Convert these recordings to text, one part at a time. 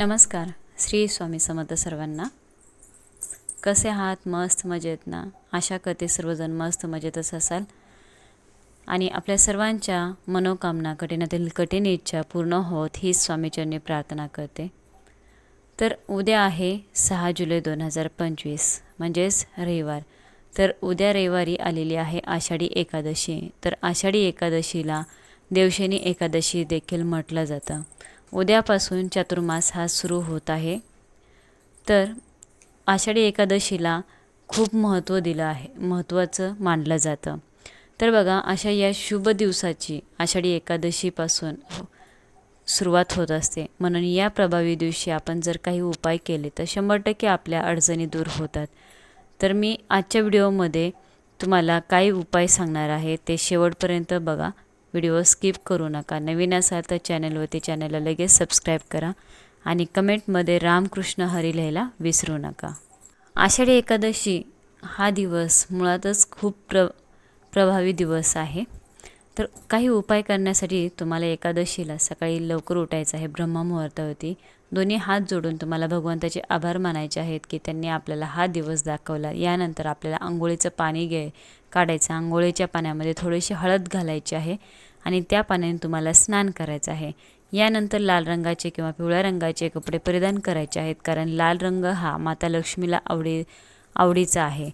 नमस्कार श्री स्वामी समर्थ सर्वांना. कसे आहात? मस्त मजेत ना? आशा करते सर्वजण मस्त मजेतच असाल. आणि आपल्या सर्वांच्या मनोकामना कठीणातील कठीण इच्छा पूर्ण होत ही स्वामीचरणी प्रार्थना करते. तर उद्या आहे सहा जुलै दोन हजार पंचवीस म्हणजेच रविवार. तर उद्या रविवारी आलेली आहे आषाढी एकादशी. तर आषाढी एकादशीला देवशेनी एकादशी देखील म्हटलं जातं. उद्यापासून चातुर्मास हा सुरू होत आहे. तर आषाढी एकादशीला खूप महत्त्व दिलं आहे महत्त्वाचं मानलं जातं. तर बघा अशा या शुभ दिवसाची आषाढी एकादशीपासून सुरुवात होत असते. म्हणून या प्रभावी दिवशी आपण जर काही उपाय केले तर शंभर टक्के आपल्या अडचणी दूर होतात. तर मी आजच्या व्हिडिओमध्ये तुम्हाला काही उपाय सांगणार आहे ते शेवटपर्यंत बघा. व्हिडिओ स्किप करू नका. नवीन असाल तर चॅनलवरती चॅनलला लगेच सबस्क्राईब करा आणि कमेंटमध्ये रामकृष्ण हरी लिहायला विसरू नका. आषाढी एकादशी हा दिवस मुळातच खूप प्र प्रभावी दिवस आहे. तर काही उपाय करण्यासाठी तुम्हाला एकादशीला सकाळी लवकर उठायचं आहे ब्रह्ममुहूर्तावरती दोन्ही हात जोडून तुम्हाला भगवंताचे आभार मानायचे आहेत की त्यांनी आपल्याला हा दिवस दाखवला. यानंतर आपल्याला आंघोळीचं पाणी घे काढायचा आंघोळीच्या पाण्यामध्ये थोडीशी हळद घालायची आहे आणि त्या पाण्याने तुम्हाला स्नान करायचं आहे. यानंतर लाल रंगाचे किंवा पिवळ्या रंगाचे कपडे परिधान करायचे आहेत कारण लाल रंग हा माता लक्ष्मीला आवडी आवडीचा आहे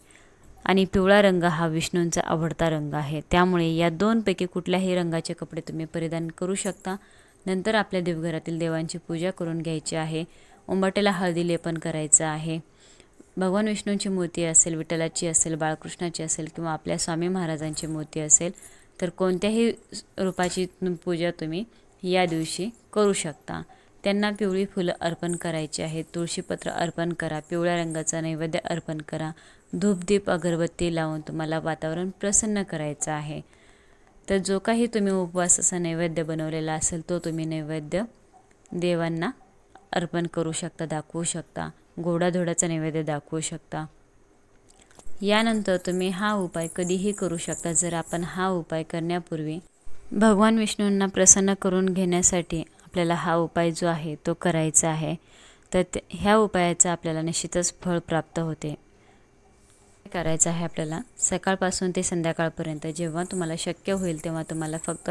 आणि पिवळा रंग हा विष्णूंचा आवडता रंग आहे. त्यामुळे या दोनपैकी कुठल्याही रंगाचे कपडे तुम्ही परिधान करू शकता. नंतर आपल्या देवघरातील देवांची पूजा करून घ्यायची आहे. उंबाटेला हळदी लेपन करायचं आहे. भगवान विष्णूंची मूर्ती असेल विठ्ठलाची असेल बाळकृष्णाची असेल किंवा आपल्या स्वामी महाराजांची मूर्ती असेल तर कोणत्याही रूपाची पूजा तुम्ही या दिवशी करू शकता. त्यांना पिवळी फुलं अर्पण करायची आहेत तुळशीपत्र अर्पण करा पिवळ्या रंगाचा नैवेद्य अर्पण करा धूपदीप अगरबत्ती लावून तुम्हाला वातावरण प्रसन्न करायचं आहे. तर जो काही तुम्ही उपवासाचा नैवेद्य बनवलेला असेल तो तुम्ही नैवेद्य देवांना अर्पण करू शकता दाखवू शकता. गोडाधोडाचा नैवेद्य दाखवू शकता. यानंतर तुम्ही हा उपाय कधीही करू शकता जर आपण हा उपाय करण्यापूर्वी भगवान विष्णूंना प्रसन्न करून घेण्यासाठी आपल्याला हा उपाय जो आहे तो करायचा आहे. तर ह्या उपायाचं आपल्याला निश्चितच फळ प्राप्त होते. करायचं आहे आपल्याला? सकाळपासून ते संध्याकाळपर्यंत जेव्हा तुम्हाला शक्य होईल तेव्हा तुम्हाला फक्त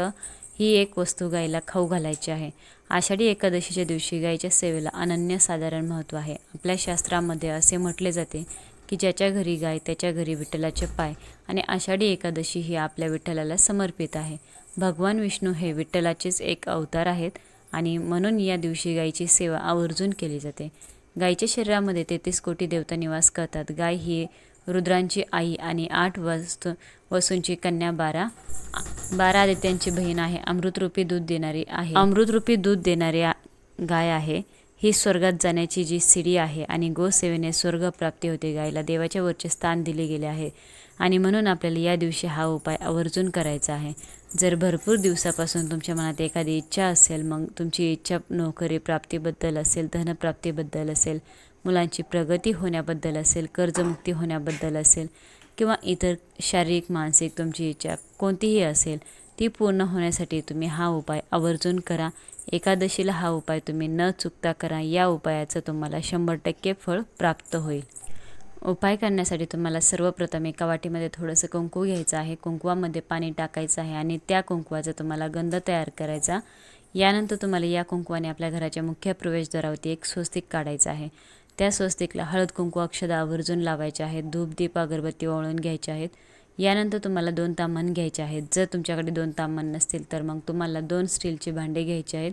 ही एक वस्तू गायीला खाऊ घालायची आहे. आषाढी एकादशीच्या दिवशी गायीच्या सेवेला अनन्यसाधारण महत्त्व आहे. आपल्या शास्त्रामध्ये असे म्हटले जाते की ज्याच्या घरी गाय त्याच्या घरी विठ्ठलाचे पाय आणि आषाढी एकादशी ही आपल्या विठ्ठलाला समर्पित आहे. भगवान विष्णू हे विठ्ठलाचेच एक अवतार आहेत आणि म्हणून या दिवशी गायीची सेवा आवर्जून केली जाते. गायीच्या शरीरामध्ये तेहतीस कोटी देवता निवास करतात. गाय ही रुद्रांची आई आणि आठ वस्तू वसूंची कन्या बारा बारा आदित्यांची बहीण आहे. अमृतरूपी दूध देणारी आहे. अमृतरूपी दूध देणारी गाय आहे. ही स्वर्गात जाण्याची जी सिडी आहे आणि गोसेवेने स्वर्गप्राप्ती होते गायला देवाच्या वरचे स्थान दिले गेले आहे. आणि म्हणून आपल्याला या दिवशी हा उपाय आवर्जून करायचा आहे. जर भरपूर दिवसापासून तुमच्या मनात एखादी इच्छा असेल मग तुमची इच्छा नोकरी प्राप्तीबद्दल असेल धनप्राप्तीबद्दल असेल मुलांची प्रगती होण्याबद्दल असेल कर्जमुक्ती होण्याबद्दल असेल किंवा इतर शारीरिक मानसिक तुमची इच्छा कोणतीही असेल ती पूर्ण होण्यासाठी तुम्ही हा उपाय आवर्जून करा. एकादशीला हा उपाय तुम्ही न चुकता करा. या उपायाचं तुम्हाला शंभर टक्के फळ प्राप्त होईल. उपाय करण्यासाठी तुम्हाला सर्वप्रथम एका वाटीमध्ये थोडंसं कुंकू घ्यायचं आहे. कुंकवामध्ये पाणी टाकायचं आहे आणि त्या कुंकवाचा तुम्हाला गंध तयार करायचा. यानंतर तुम्हाला या कुंकवाने आपल्या घराच्या मुख्य प्रवेशद्वारावरती एक स्वस्तिक काढायचं आहे. त्या स्वस्तिकला हळद कुंकू अक्षदा आवर्जून लावायचे आहेत धूप दीप अगरबत्ती ओळून घ्यायचे आहेत. यानंतर तुम्हाला दोन तामण घ्यायचे आहेत. जर तुमच्याकडे दोन तामण नसतील तर मग तुम्हाला दोन स्टीलचे भांडे घ्यायचे आहेत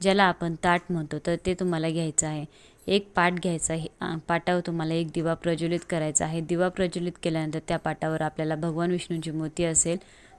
ज्याला आपण ताट म्हणतो. तर ते तुम्हाला घ्यायचं आहे. एक पाट घ्यायचा आहे. पाटावर तुम्हाला एक दिवा प्रज्वलित करायचा आहे. दिवा प्रज्वलित केल्यानंतर त्या पाटावर आपल्याला भगवान विष्णूंची मूर्ती असेल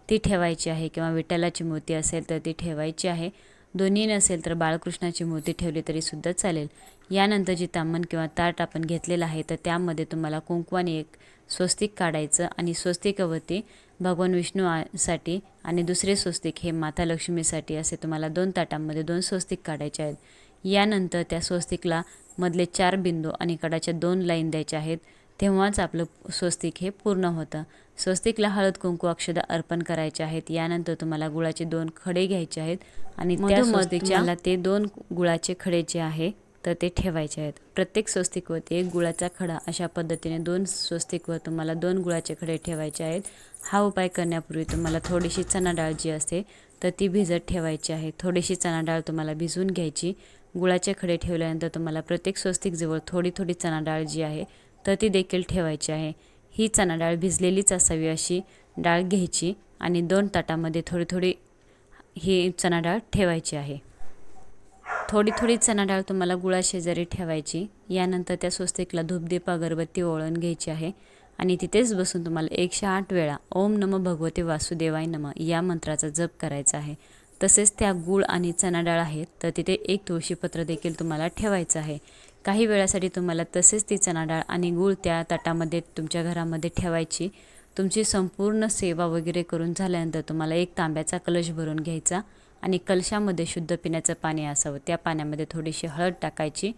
ती ठेवायची आहे किंवा विठ्ठलाची मूर्ती असेल तर ती ठेवायची आहे. दोन्ही नसेल तर बाळकृष्णाची मूर्ती ठेवली तरीसुद्धा चालेल. यानंतर जी तांबण किंवा ताट आपण घेतलेलं आहे तर त्यामध्ये तुम्हाला कुंकवाने एक स्वस्तिक काढायचं आणि स्वस्तिकावरती भगवान विष्णूसाठी आणि दुसरे स्वस्तिक हे माता लक्ष्मीसाठी असे तुम्हाला दोन ताटांमध्ये दोन स्वस्तिक काढायचे आहेत. यानंतर त्या स्वस्तिकला मधले चार बिंदू आणि कडाच्या दोन लाईन द्यायच्या आहेत. तेव्हाच आपलं स्वस्तिक हे पूर्ण होतं. स्वस्तिकला हळद कुंकू अक्षदा अर्पण करायचे आहेत. यानंतर तुम्हाला गुळाचे दोन खडे घ्यायचे आहेत आणि त्या स्वस्तिकच्या ते दोन गुळाचे खडे जे आहे तर ते ठेवायचे आहेत. प्रत्येक स्वस्तिकवरती एक गुळाचा खडा अशा पद्धतीने दोन स्वस्तिकवर तुम्हाला दोन गुळाचे खडे ठेवायचे आहेत. हा उपाय करण्यापूर्वी तुम्हाला थोडीशी चणा डाळ जी असते तर ती भिजत ठेवायची आहे. थोडीशी चणा डाळ तुम्हाला भिजवून घ्यायची. गुळाचे खडे ठेवल्यानंतर तुम्हाला प्रत्येक स्वस्तिकजवळ थोडी थोडी चणा डाळ जी आहे तर ती देखील ठेवायची आहे. ही चणा डाळ भिजलेलीच असावी अशी डाळ घ्यायची आणि दोन ताटामध्ये थोडी थोडी ही चणा डाळ ठेवायची आहे. थोडी थोडी चणा डाळ तुम्हाला गुळाशेजारी ठेवायची. यानंतर त्या स्वस्तिकला धूपदीप अगरबत्ती ओळून घ्यायची आहे आणि तिथेच बसून तुम्हाला एकशे आठ वेळा ओम नम भगवते वासुदेवाय नम या मंत्राचा जप करायचा आहे. तसेच त्या गुळ आणि चणा डाळ आहेत तर तिथे एक तुळशीपत्र देखील तुम्हाला ठेवायचं आहे. काही वेळासाठी तुम्हाला तसेच ती चणा डाळ आणि गूळ त्या ताटामध्ये तुमच्या घरामध्ये ठेवायची. तुमची संपूर्ण सेवा वगैरे करून झाल्यानंतर तुम्हाला एक तांब्याचा कलश भरून घ्यायचा आणि कलशामध्ये शुद्ध पिण्याचं पाणी असावं. त्या पाण्यामध्ये थोडीशी हळद टाकायची.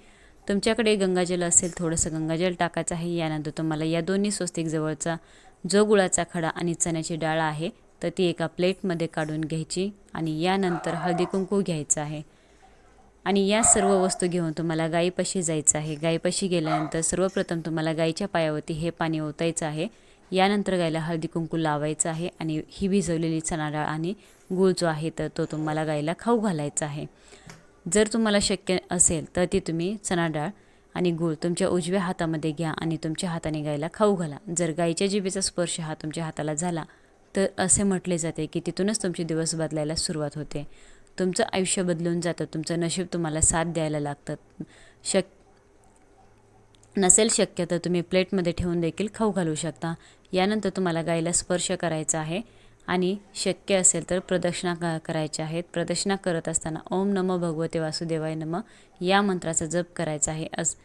तुमच्याकडे गंगाजल असेल थोडंसं गंगाजल टाकायचं आहे. यानंतर तुम्हाला या दोन्ही स्वस्तिक जवळचा जो गुळाचा खडा आणि चण्याची डाळ आहे तर ती एका प्लेटमध्ये काढून घ्यायची आणि यानंतर हळदी कुंकू घ्यायचं आहे. आणि या सर्व वस्तू घेऊन तुम्हाला गाईपाशी जायचं आहे. गाईपाशी गेल्यानंतर सर्वप्रथम तुम्हाला गाईच्या पायावरती हे पाणी ओतायचं आहे. यानंतर गायला हळदी कुंकू लावायचं आहे आणि ही भिजवलेली चणा डाळ आणि गूळ जो आहे तर तो तुम्हाला गाईला खाऊ घालायचा आहे. जर तुम्हाला शक्य असेल तर ती तुम्ही चणा डाळ आणि गूळ तुमच्या उजव्या हातामध्ये घ्या आणि तुमच्या हाताने गायला खाऊ घाला. जर गाईच्या जिभेचा स्पर्श हा तुमच्या हाताला झाला तर असे म्हटले जाते की तिथूनच तुमचे दिवस बदलायला सुरुवात होते. तुमचं आयुष्य बदलून जातं. तुमचं नशीब तुम्हाला साथ द्यायला लागतं. शक नसेल शक्य तर तुम्ही प्लेटमध्ये ठेवून देखील खाऊ घालू शकता. यानंतर तुम्हाला गायीला स्पर्श करायचा आहे आणि शक्य असेल तर प्रदक्षिणा क करायच्या आहेत. प्रदक्षिणा करत असताना ओम नम भगवते वासुदेवाय नम या मंत्राचा जप करायचा आहे. अस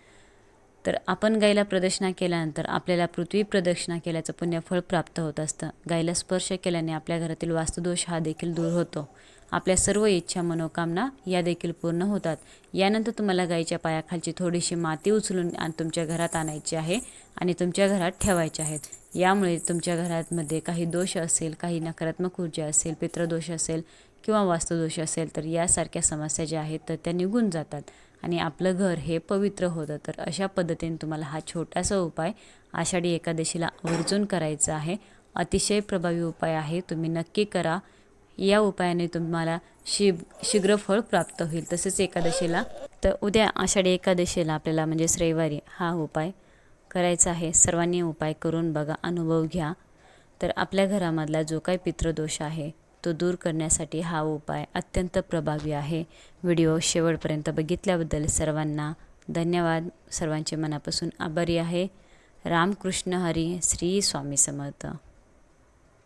तर आपण गायीला प्रदक्षिणा केल्यानंतर आपल्याला पृथ्वी प्रदक्षिणा केल्याचं पुण्यफळ प्राप्त होत असतं. गायीला स्पर्श केल्याने आपल्या घरातील वास्तुदोष हा देखील दूर होतो. आपल्या सर्व इच्छा मनोकामना या देखील पूर्ण होतात. यानंतर तुम्हाला गाईच्या पायाखालची थोडीशी माती उचलून तुमच्या घरात आणायची आहे आणि तुमच्या घरात ठेवायचे आहेत. यामुळे तुमच्या घरामध्ये काही दोष असेल काही नकारात्मक ऊर्जा असेल पित्रदोष असेल किंवा वास्तुदोष असेल तर यासारख्या समस्या ज्या आहेत तर त्या निघून जातात आणि आपलं घर हे पवित्र होतं. तर अशा पद्धतीने तुम्हाला हा छोटासा उपाय आषाढी एकादशीला आवर्जून करायचा आहे. अतिशय प्रभावी उपाय आहे. तुम्ही नक्की करा. या उपायाने तुम्हाला शि शीघ्र फळ प्राप्त होईल. तसेच एकादशीला तर उद्या आषाढी एकादशीला आपल्याला म्हणजेच रविवारी हा उपाय करायचा आहे. सर्वांनी उपाय करून बघा अनुभव घ्या. तर आपल्या घरामधला जो काही पितृदोष आहे तो दूर करण्यासाठी हा उपाय अत्यंत प्रभावी आहे. व्हिडिओ शेवटपर्यंत बघितल्याबद्दल सर्वांना धन्यवाद. सर्वांचे मनापासून आभारी आहे. रामकृष्ण हरी श्री स्वामी समर्थ.